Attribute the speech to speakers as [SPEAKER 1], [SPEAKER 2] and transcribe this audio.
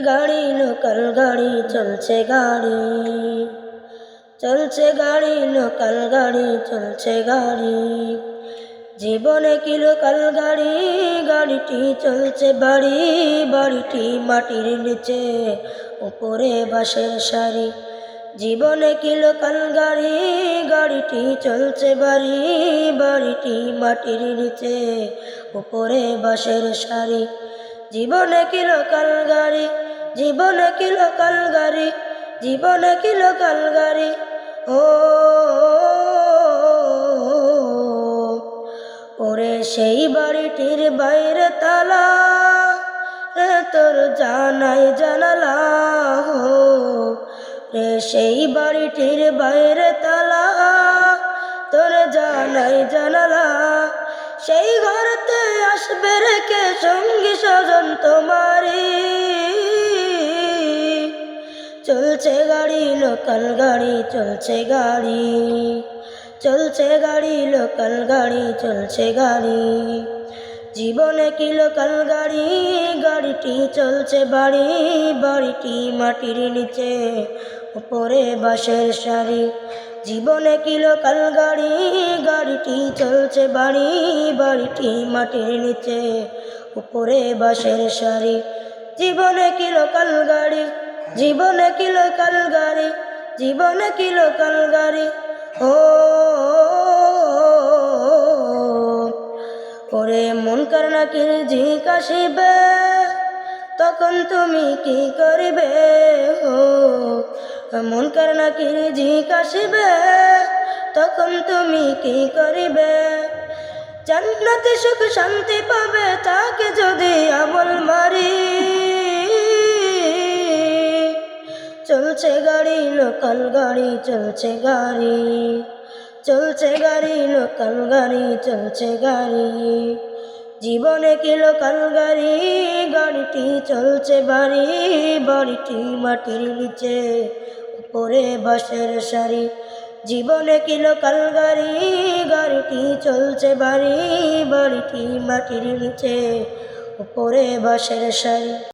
[SPEAKER 1] গাড়ি লোকাল গাড়ি চলছে গাড়ি চলছে গাড়ি লোকাল গাড়ি চলছে গাড়ি জীবনে কি লোকাল গাড়ি গাড়িটি চলছে বাড়ি বাড়িটি মাটির নিচে উপরে বাঁশের সারি জীবনে কি লোকাল গাড়ি গাড়িটি চলছে বাড়ি বাড়িটি মাটির নিচে উপরে বাঁশের সারি জীবনে কি লোকাল গাড়ি জীবনে কি লোকাল গাড়ি? জীবনে কি লোকাল গাড়ি? ও, ওরে সেই বাড়িটির বাইরে তালা, রে তোর জানাই জানালা রে সেই বাড়িটির বাইরে তালা, তোর জানাই জানালা, সেই ঘরতে আসবে রেখে সঙ্গী স্বজন তোমারি চলছে গাড়ি লোকাল গাড়ি, চলছে গাড়ি। চলছে গাড়ি লোকাল গাড়ি, চলছে গাড়ি। জীবনে কি লোকাল গাড়ি? গাড়িটি চলছে বাড়ি, বাড়িটি মাটির নিচে, উপরে বাঁশের সারি। জীবনে কি লোকাল গাড়ি? গাড়িটি চলছে বাড়ি, বাড়িটি মাটির নিচে, উপরে বাঁশের সারি। জীবনে কি লোকাল গাড়ি? জীবনে কি লোকাল গাড়ি? জীবনে কি লোকাল গাড়ি? ও, ওরে মন কারণাকে জিজ্ঞাসিবে তখন তুমি কি করিবে? ও, মন কারণাকে জিজ্ঞাসিবে তখন তুমি কি করিবে? জান্নাতে সুখ শান্তি পাবে, তাকে চলছে গাড়ি লোকাল গাড়ি, চলছে গাড়ি। চলছে গাড়ি লোকাল গাড়ি, চলছে গাড়ি। জীবনে কি লোকাল গাড়ি? গাড়িটি চলছে বাড়ি, বাড়িটি মাটির নিচে, উপরে বাঁশের সারি। জীবনে কি লোকাল গাড়ি? গাড়িটি চলছে বাড়ি, বাড়িটি মাটির নিচে, উপরে বাঁশের সারি।